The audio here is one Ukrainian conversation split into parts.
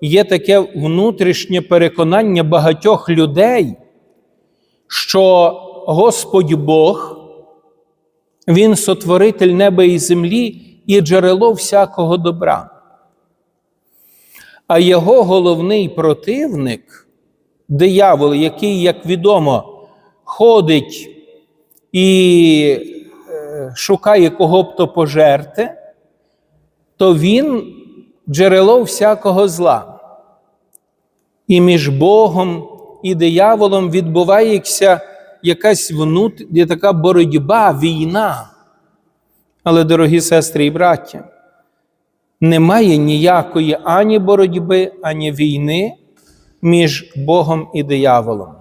є таке внутрішнє переконання багатьох людей, що Господь Бог, Він сотворитель неба і землі і джерело всякого добра. А його головний противник, диявол, який, як відомо, ходить і е, шукає кого б то пожерти, то він джерело всякого зла. І між Богом і дияволом відбувається якась внут... така боротьба, війна. Але, дорогі сестри і браття, немає ніякої ані боротьби, ані війни між Богом і дияволом.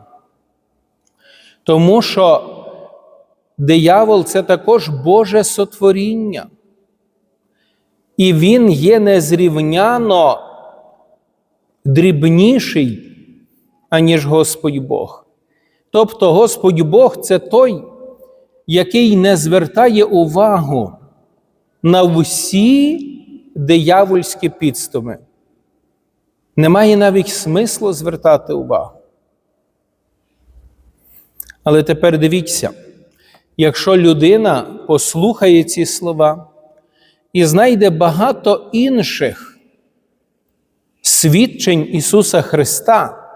Тому що диявол це також Боже сотворіння. І він є незрівняно дрібніший, аніж Господь Бог. Тобто Господь Бог це той, який не звертає увагу на всі диявольські підступи. Немає навіть смислу звертати увагу. Але тепер дивіться, якщо людина послухає ці слова і знайде багато інших свідчень Ісуса Христа,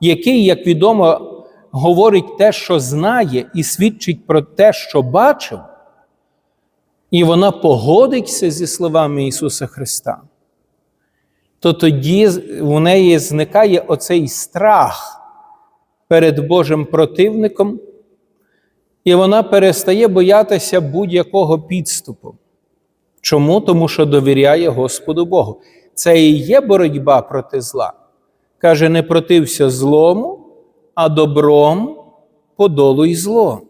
який, як відомо, говорить те, що знає, і свідчить про те, що бачив, і вона погодиться зі словами Ісуса Христа, то тоді в неї зникає оцей страх перед Божим противником, і вона перестає боятися будь-якого підступу. Чому? Тому що довіряє Господу Богу. Це і є боротьба проти зла. Каже, не протився злому, а добром подолуй зло.